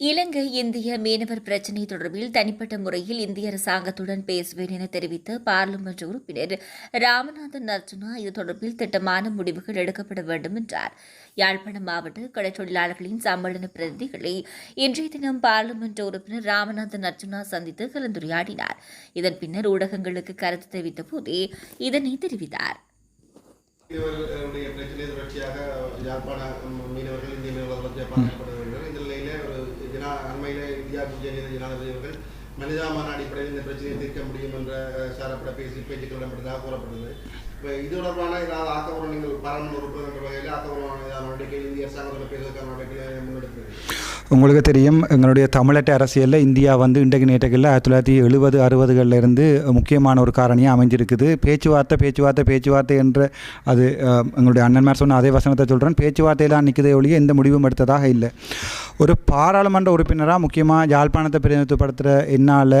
இலங்கை இந்திய மீனவர் பிரச்சினை தொடர்பில் தனிப்பட்ட முறையில் இந்திய அரசாங்கத்துடன் பேசுவேன் என தெரிவித்த பாராளுமன்ற உறுப்பினர் ராமநாதன் அர்ஜுனா இது தொடர்பில் திட்டமான முடிவுகள் எடுக்கப்பட வேண்டும் என்றார். யாழ்ப்பாணம் மாவட்ட கடற்றொழிலாளர்களின் சம்மேளன பிரதிநிதிகளை இன்றைய தினம் பாராளுமன்ற உறுப்பினர் ராமநாதன் அர்ஜுனா சந்தித்து கலந்துரையாடினார். இதன் பின்னர் ஊடகங்களுக்கு கருத்து தெரிவித்த போதே இதனை தெரிவித்தார். மீனவர்கள் இந்திய மீனவர்கள் ஜப்பானப்படுகிறார்கள் இந்த நிலையில ஒரு அண்மையில் இந்தியா பிஜேபி ஜனாதிபதி அவர்கள் மனிதாமான அடிப்படையில் இந்த பிரச்சனையை தீர்க்க முடியும் என்ற சாரப்பட பேசி பேச்சுக்கள் இடம்பெற்றதாக கூறப்பட்டது இது தொடர்பான ஏதாவது ஆக்கபூர்வம் நீங்கள் பாராளுமன்ற உறுப்பினர் என்ற வகையில் ஆக்கபூர்வமான ஏதாவது நடவடிக்கை இந்திய அரசாங்கத்தில் பேசுவதற்கான நடவடிக்கைகளை முன்னெடுக்கிறது உங்களுக்கு தெரியும் எங்களுடைய தமிழட்ட அரசியலில் இந்தியா வந்து இன்றைக்கு நேற்றுகளில் ஆயிரத்தி தொள்ளாயிரத்தி எழுபது அறுபதுகளில் இருந்து முக்கியமான ஒரு காரணியாக அமைஞ்சிருக்குது. பேச்சுவார்த்தை பேச்சுவார்த்தை பேச்சுவார்த்தை என்ற அது எங்களுடைய அண்ணன்மார் சொன்ன அதே வசனத்தை சொல்கிறேன் பேச்சுவார்த்தையெல்லாம் நிற்குதே ஒழிய எந்த முடிவும் எடுத்ததாக இல்லை. ஒரு பாராளுமன்ற உறுப்பினராக முக்கியமாக யாழ்ப்பாணத்தை பிரதிநிதித்துவப்படுத்துகிற என்னால்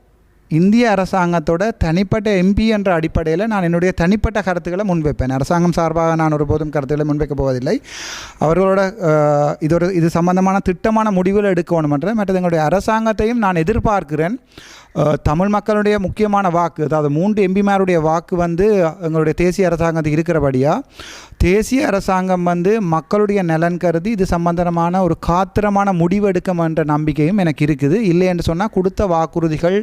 இந்திய அரசாங்கத்தோட தனிப்பட்ட எம்பி என்ற அடிப்படையில் நான் என்னுடைய தனிப்பட்ட கருத்துக்களை முன்வைப்பேன். அரசாங்கம் சார்பாக நான் ஒருபோதும் கருத்துக்களை முன்வைக்கப் போவதில்லை. அவர்களோட இது ஒரு இது சம்பந்தமான திட்டமான முடிவுகள் எடுக்கணும் என்ற மற்றது எங்களுடைய அரசாங்கத்தையும் நான் எதிர்பார்க்கிறேன். தமிழ் மக்களுடைய முக்கியமான வாக்கு அதாவது மூன்று எம்பிமாருடைய வாக்கு வந்து எங்களுடைய தேசிய அரசாங்கத்துக்கு இருக்கிறபடியாக தேசிய அரசாங்கம் வந்து மக்களுடைய நலன் கருதி இது சம்பந்தமான ஒரு காத்திரமான முடிவெடுக்கும் என்ற நம்பிக்கையும் எனக்கு இருக்குது. இல்லை என்று சொன்னால் கொடுத்த வாக்குறுதிகள்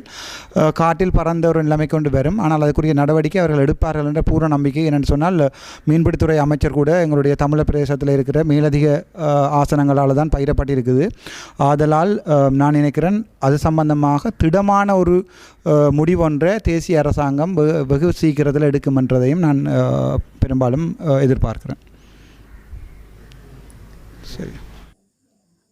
காட்டில் பறந்த ஒரு நிலைமை கொண்டு வரும். ஆனால் அதுக்குரிய நடவடிக்கை அவர்கள் எடுப்பார்கள் என்ற பூர்ண நம்பிக்கை என்னென்னு சொன்னால் மீன்பிடித்துறை அமைச்சர் கூட எங்களுடைய தமிழ் பிரதேசத்தில் இருக்கிற மேலதிக ஆசனங்களால் தான் பயிரப்பட்டிருக்குது. ஆதலால் நான் நினைக்கிறேன் அது சம்பந்தமாக திடமான ஒரு முடிவொன்றை தேசிய அரசாங்கம் வெகு- வெகு சீக்கிரத்தில் எடுக்கும் என்றதையும் நான் பெரும்பாலும் எதிர்பார்க்கிறேன். சரி.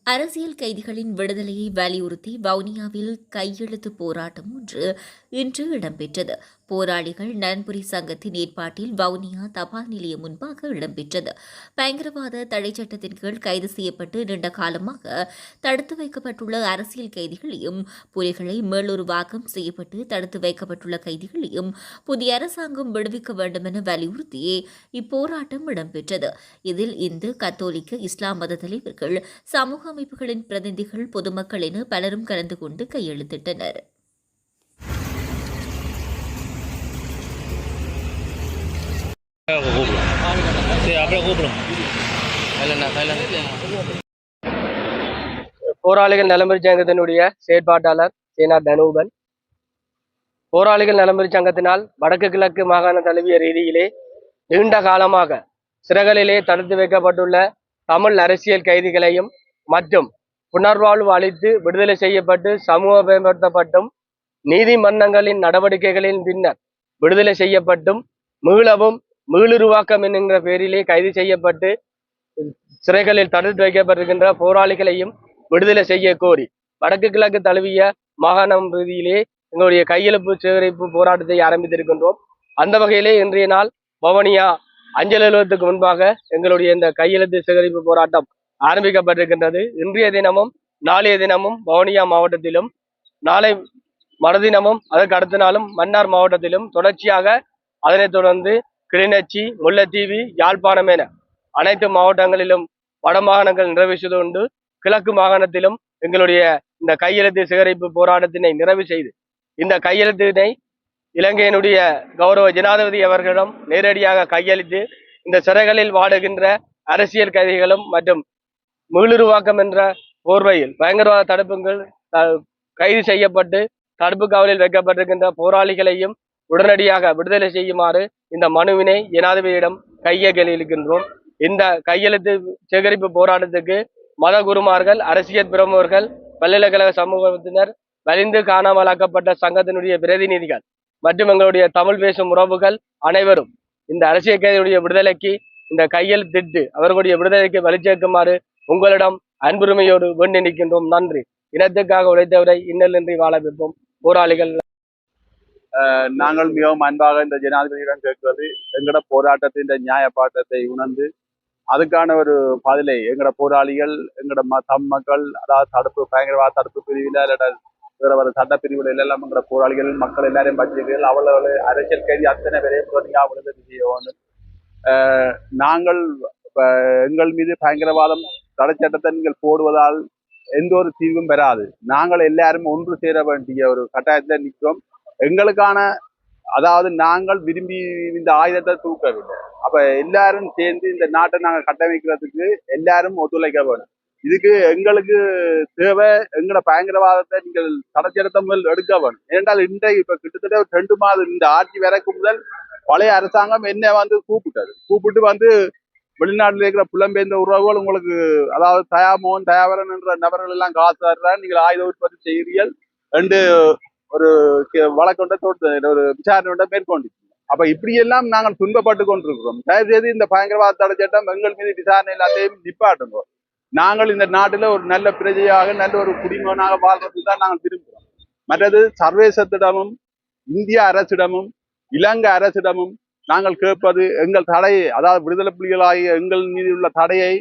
அரசியல் கைதிகளின் விடுதலையை வலியுறுத்தி வவுனியாவில் கையெழுத்து போராட்டம் ஒன்று இன்று இடம்பெற்றது. போராளிகள் நண்புரி சங்கத்தின் ஏற்பாட்டில் வவுனியா தபால் நிலையம் முன்பாக இடம்பெற்றது. பயங்கரவாத தடை சட்டத்தின் கீழ் கைது செய்யப்பட்டு நீண்ட காலமாக தடுத்து வைக்கப்பட்டுள்ள அரசியல் கைதிகளையும் புலிகளை மேலுருவாக்கம் செய்யப்பட்டு தடுத்து வைக்கப்பட்டுள்ள கைதிகளையும் புதிய அரசாங்கம் விடுவிக்க வேண்டும் என வலியுறுத்தியே இப்போராட்டம் இடம்பெற்றது. இதில் இந்து கத்தோலிக்க இஸ்லாம் மத தலைவர்கள் சமூக அமைப்புகளின் பிரதிநிதிகள் பொதுமக்கள் என பலரும் கலந்து கொண்டு கையெழுத்திட்டனர். Ako kukulang. Sige, ako kukulang. Kailan na, kailan na. போராளிகள் நலம்பரி சங்கத்தினுடைய செயற்பாட்டாளர் சீனா தனூபன் போராளிகள் நலம்பரி சங்கத்தினால் வடக்கு கிழக்கு மாகாண தழுவிய ரீதியிலே நீண்ட காலமாக சிறகலிலே தடுத்து வைக்கப்பட்டுள்ள தமிழ் அரசியல் கைதிகளையும் மற்றும் புனர்வாழ்வு அளித்து விடுதலை செய்யப்பட்டு சமூக மேம்படுத்தப்பட்டும் நீதிமன்றங்களின் நடவடிக்கைகளின் பின்னர் விடுதலை செய்யப்பட்டும் மீளவும் மீளுருவாக்கம் என்கின்ற பேரிலே கைது செய்யப்பட்டு சிறைகளில் தடுத்து வைக்கப்பட்டிருக்கின்ற போராளிகளையும் விடுதலை செய்ய கோரி வடக்கு கிழக்கு தழுவிய மாகாணம் ரீதியிலே எங்களுடைய கையெழுப்பு சேகரிப்பு போராட்டத்தை ஆரம்பித்திருக்கின்றோம். அந்த வகையிலே இன்றைய நாள் பவனியா அஞ்சல் அலுவலகத்துக்கு முன்பாக எங்களுடைய இந்த கையெழுத்து சேகரிப்பு போராட்டம் ஆரம்பிக்கப்பட்டிருக்கின்றது. இன்றைய தினமும் நாளைய தினமும் பவனியா மாவட்டத்திலும் நாளை மறுதினமும் அதற்கு அடுத்த நாளும் மன்னார் மாவட்டத்திலும் தொடர்ச்சியாக அதனைத் தொடர்ந்து கிளிநொச்சி முல்லைத்தீவு யாழ்ப்பாணம் என அனைத்து மாவட்டங்களிலும் வட மாகாணங்கள் நிறைவேற்றுவது உண்டு கிழக்கு மாகாணத்திலும் எங்களுடைய இந்த கையெழுத்து சேகரிப்பு போராட்டத்தினை நிறைவு செய்து இந்த கையெழுத்தினை இலங்கையினுடைய கௌரவ ஜனாதிபதி அவர்களிடம் நேரடியாக கையளித்து இந்த சிறைகளில் வாடுகின்ற அரசியல் கைதிகளும் மற்றும் மீளுருவாக்கம் என்ற போர்வையில் பயங்கரவாத தடுப்புகள் கைது செய்யப்பட்டு தடுப்பு காவலில் வைக்கப்பட்டிருக்கின்ற போராளிகளையும் உடனடியாக விடுதலை செய்யுமாறு இந்த மனுவினை ஜனாதிபதியிடம் கையகலிருக்கின்றோம் இந்த கையெழுத்து சேகரிப்பு போராட்டத்துக்கு மத குருமார்கள் அரசியல் பிரமுகர்கள் பல்கலைக்கழக சமூகத்தினர் வலிந்து காணாமலாக்கப்பட்ட சங்கத்தினுடைய பிரதிநிதிகள் மற்றும் எங்களுடைய தமிழ் பேசும் உறவுகள் அனைவரும் இந்த அரசியல் கைதியுடைய விடுதலைக்கு இந்த கையெழுத்திட்டு அவர்களுடைய விடுதலைக்கு வலிச்சேர்க்குமாறு உங்களிடம் அன்புரிமையோடு வேண்டி நிற்கின்றோம். நன்றி. இனத்துக்காக உழைத்தவரை இன்னலின்றி வாழ வைப்போம். போராளிகள் நாங்கள் மிகவும் அன்பாக இந்த ஜனாதிபதியிடம் கேட்கிறது எங்கட போராட்டத்தின் நியாயப்பாட்டத்தை உணர்ந்து அதுக்கான ஒரு பதிலை எங்கட போராளிகள் எங்கட ம தம் மக்கள் அதாவது தடுப்பு பயங்கரவாத தடுப்பு பிரிவில் இல்லாட்ட வேற சட்ட பிரிவுகள் எல்லாம் எங்கட போராளிகள் மக்கள் எல்லாரையும் பற்றியவர்கள் அவளை அரசியல் கைதி அத்தனை பேரையும் புறணியாக விடுதலை செய்ய நாங்கள் எங்கள் மீது பயங்கரவாதம் தடை சட்டத்தை நீங்கள் போடுவதால் எந்த ஒரு தீர்வும் பெறாது நாங்கள் எல்லாரும் ஒன்று சேர வேண்டிய ஒரு கட்டாயத்தில் நிற்கிறோம் எங்களுக்கான அதாவது நாங்கள் விரும்பி இந்த ஆயுதத்தை தூக்கவில்லை. அப்ப எல்லாரும் சேர்ந்து இந்த நாட்டை நாங்க கட்டமைக்கிறதுக்கு எல்லாரும் ஒத்துழைக்க வேணும் இதுக்கு எங்களுக்கு தேவை எங்களோட பயங்கரவாதத்தை நீங்கள் தடச்செடுத்த முதல் எடுக்க வேணும் ஏனென்றால் இன்றைக்கு இப்ப கிட்டத்தட்ட ரெண்டு மாதம் இந்த ஆட்சி வரைக்கும் முதல் பழைய அரசாங்கம் என்ன வந்து கூப்பிட்டது. கூப்பிட்டு வந்து வெளிநாட்டில் இருக்கிற புலம்பெயர்ந்த உறவுகள் உங்களுக்கு அதாவது தயாமோகன் தயாவரன் என்ற நபர்கள் எல்லாம் காசு தர்றாங்க நீங்கள் ஆயுத உற்பத்தி செய்கிறீர்கள். ரெண்டு ஒரு வழக்கொண்ட தோட்ட ஒரு விசாரணை மேற்கொண்டு அப்ப இப்படியெல்லாம் நாங்கள் துன்பப்பட்டு கொண்டிருக்கிறோம் தயவு செய்து இந்த பயங்கரவாத தடை சட்டம் எங்கள் மீது விசாரணை எல்லாத்தையும் நிப்பாட்டுங்க. நாங்கள் இந்த நாட்டில் ஒரு நல்ல பிரஜையாக நல்ல ஒரு குடிமகனாக வாழ்றதுக்கு தான் நாங்கள் விரும்புகிறோம். மற்றது சர்வேசத்திடமும் இந்திய அரசிடமும் இலங்கை அரசிடமும் நாங்கள் கேட்பது எங்கள் தடையை அதாவது விடுதலை புலிகளாகிய எங்கள் மீது உள்ள தடையை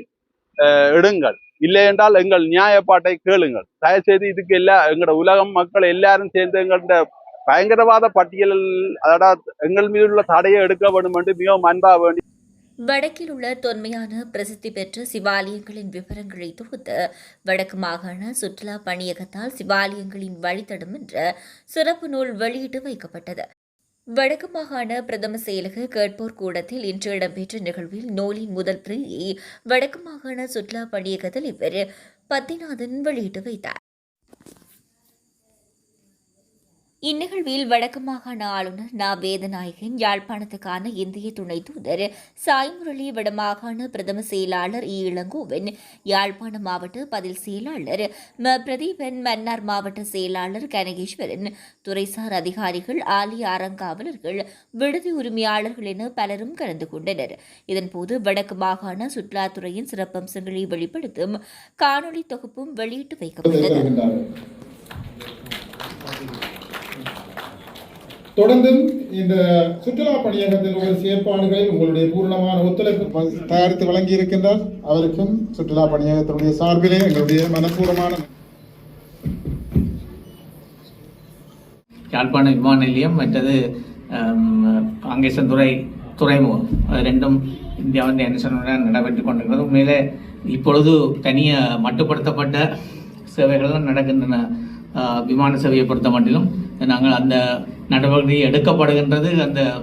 அஹ், எடுங்கள். இல்லை என்றால் எங்கள் நியாயப்பாட்டை கேளுங்கள். தயவுசெய்து இதுக்கு எல்லா எங்களோட உலகம் மக்கள் எல்லாரும் சேர்ந்து எங்கள்ட பயங்கரவாத பட்டியல் அதாவது எங்கள் மீது உள்ள தடையை எடுக்க வேண்டும் என்று மிகவும் அன்பா வேண்டி வடக்கில் உள்ள தொன்மையான பிரசித்தி பெற்ற சிவாலயங்களின் விவரங்களை தொகுத்து வடக்கு மாகாண சுற்றுலா பணியகத்தால் சிவாலயங்களின் வழித்தடம் என்ற சிறப்பு நூல் வெளியிட்டு வைக்கப்பட்டது. வடக்கு மாகாண பிரதம செயலக கேட்போர் கூடத்தில் இன்று இடம்பெற்ற நிகழ்வில் நூலின் முதல் பிரதியை வடக்கு மாகாண சுற்றுலா பணியக தலைவர் பத்திநாதன் வெளியிட்டு வைத்தார். இந்நிகழ்வில் வடக்கு மாகாண ஆளுநர் நா. வேதநாயகன் யாழ்ப்பாணத்துக்கான இந்திய துணை தூதர் சாய் முரளி வடமாகாண பிரதம செயலாளர் இ. இளங்கோவன் யாழ்ப்பாண மாவட்ட பதில் செயலாளர் ம. பிரதீபன் மன்னார் மாவட்ட செயலாளர் கனகேஸ்வரன் துறைசார் அதிகாரிகள் ஆலய அறங்காவலர்கள் விடுதி உரிமையாளர்கள் என பலரும் கலந்து கொண்டனர். இதன்போது வடக்கு மாகாண சுற்றுலாத்துறையின் சிறப்பம்சங்களை வெளிப்படுத்தும் காணொலி தொகுப்பும் வெளியிட்டு வைக்கப்பட்டது. தொடர்ந்தும் இந்த சுற்றுலா பணியகத்தில் உள்ள செயற்பாடுகளில் உங்களுடைய பூர்ணமான ஒத்துழைப்பு தயாரித்து வழங்கி இருக்கின்றார் அவருக்கும் சுற்றுலா பணியகத்தினுடைய சார்பிலே எங்களுடைய மனப்பூர்வமான யாழ்ப்பாண விமான நிலையம் மற்றது காங்கேசன்துறை துறைமுகம். அது ரெண்டும் இந்தியாவின் அனுசரணையுடன் நடைபெற்று கொண்டிருக்கிறது. உண்மையிலே இப்பொழுது தனிய மட்டுப்படுத்தப்பட்ட சேவைகள்லாம் நடக்கின்றன. விமான சேவையை பொறுத்த மட்டிலும் நாங்கள் அந்த நடவடிக்கை எடுக்கப்படுகின்றது. அந்த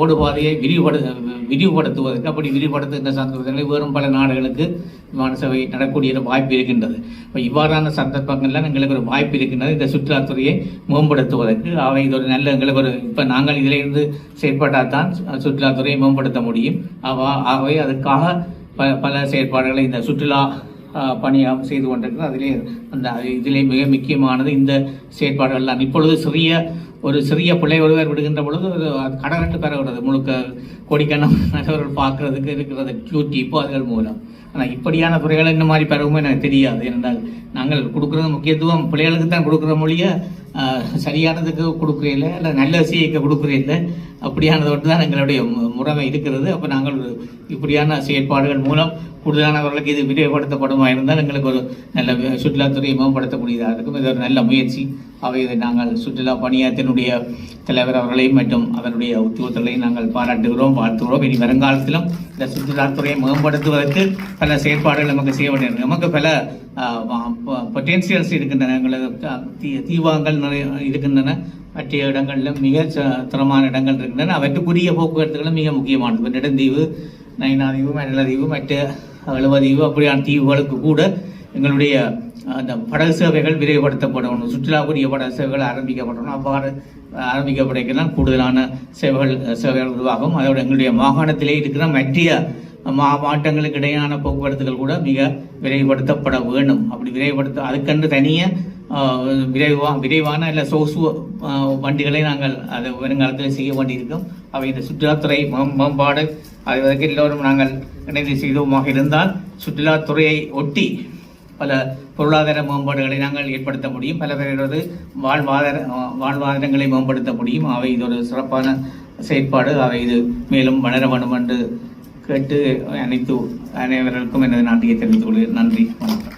ஓடுபாதையை விரிவுபடு விரிவுபடுத்துவதற்கு அப்படி விரிவுபடுத்துகின்ற சந்தர்ப்பங்களில் வேறும் பல நாடுகளுக்கு விமான சேவை நடக்கூடிய வாய்ப்பு இருக்கின்றது. இப்போ இவ்வாறான சந்தர்ப்பங்கள்லாம் எங்களுக்கு ஒரு வாய்ப்பு இருக்கின்றது. இந்த சுற்றுலாத்துறையை மேம்படுத்துவதற்கு. அவை இது ஒரு நல்ல எங்களுக்கு ஒரு இப்போ நாங்கள் இதிலிருந்து செயற்பட்டால் தான் சுற்றுலாத்துறையை மேம்படுத்த முடியும். அவ- ஆகவே அதுக்காக ப பல செயற்பாடுகளை இந்த சுற்றுலா பணியாக செய்து கொண்டிருக்கிறது. அதிலே அந்த இதிலே மிக முக்கியமானது இந்த செயற்பாடுகள் தான். இப்பொழுது சிறிய ஒரு சிறிய பிள்ளை ஒருவர் விடுகின்ற பொழுது அது அது கடகட்டு பெறுகிறது முழுக்க கோடிக்கணக்கானவர்கள் நபர்கள் பார்க்கறதுக்கு இருக்கிறது. யூடியூப் அதுகள் மூலம். ஆனால் இப்படியான துறைகள் இந்த மாதிரி பெறவும் எனக்கு தெரியாது. ஏனென்றால் நாங்கள் கொடுக்குறது முக்கியத்துவம். பிள்ளைகளுக்கு தான் கொடுக்குற மொழியை சரியானதுக்கு கொடுக்குறதில்ல இல்லை நல்ல செய்யக்க கொடுக்குறீங்கள அப்படியானது மட்டும் தான் எங்களுடைய முறைமை இருக்கிறது. அப்போ நாங்கள் இப்படியான செயற்பாடுகள் மூலம் கூடுதலானவர்களுக்கு இது விரிவுபடுத்தப்படுமா இருந்தால் எங்களுக்கு ஒரு நல்ல சுற்றுலாத்துறையை மேம்படுத்தக்கூடியதாக இருக்கும். இது ஒரு நல்ல முயற்சி. அவை இதை நாங்கள் சுற்றுலா பணியத்தினுடைய தலைவர் அவர்களையும் மற்றும் அதனுடைய உத்தியோகத்தர்களையும் நாங்கள் பாராட்டுகிறோம் வாழ்த்துகிறோம். இனி வருங்காலத்திலும் இந்த சுற்றுலாத்துறையை மேம்படுத்துவதற்கு பல செயற்பாடுகள் நமக்கு செய்ய வேண்டியிருக்கு நமக்கு பல பொட்டென்சியல்ஸ் இருக்கின்றன எங்களது தீ- தீவாங்கள் நிறைய இருக்கின்றன. மற்ற இடங்களிலும் மிக ச- தரமான இடங்கள் இருக்கின்றன. அவற்றுக்குரிய போக்குவரத்துகளும் மிக முக்கியமானது. நெடுந்தீவு நைனாதீவு மண்டலதீவு மற்ற அழுவதீவு அப்படியான தீவுகளுக்கு கூட எங்களுடைய அந்த படகு சேவைகள் விரைவுபடுத்தப்படணும் சுற்றுலாக்குரிய படகு சேவைகள் ஆரம்பிக்கப்படணும் அவ்வாறு ஆரம்பிக்கப்படைக்கெல்லாம் கூடுதலான சேவைகள் சேவைகள் உருவாகும். அதோட எங்களுடைய மாகாணத்திலே இருக்கிற மற்றிய மாவட்டங்களுக்கு இடையான போக்குவரத்துகள் கூட மிக விரைவுபடுத்தப்பட வேண்டும். அப்படி விரைவுபடுத்த அதுக்கென்று தனியாக விரைவா விரைவான இல்லை சொகுசு வண்டிகளை நாங்கள் அதை வருங்காலத்தில் செய்ய வேண்டியிருக்கோம். அவை இந்த சுற்றுலாத்துறை மேம்- மேம்பாடு அதுவதற்கு எல்லோரும் நாங்கள் இணைந்து செய்தோமாக இருந்தால் சுற்றுலாத்துறையை ஒட்டி பல பொருளாதார மேம்பாடுகளை நாங்கள் ஏற்படுத்த முடியும். பல பேரது வாழ்வாதார வாழ்வாதாரங்களை மேம்படுத்த முடியும். அவை இது ஒரு சிறப்பான செயற்பாடு. அவை இது மேலும் வளர வேண்டும் என்று கேட்டு அனைத்து அனைவருக்கும் எனது நாட்டியை தெரிவித்துக் கொள்கிறேன். நன்றி வணக்கம்.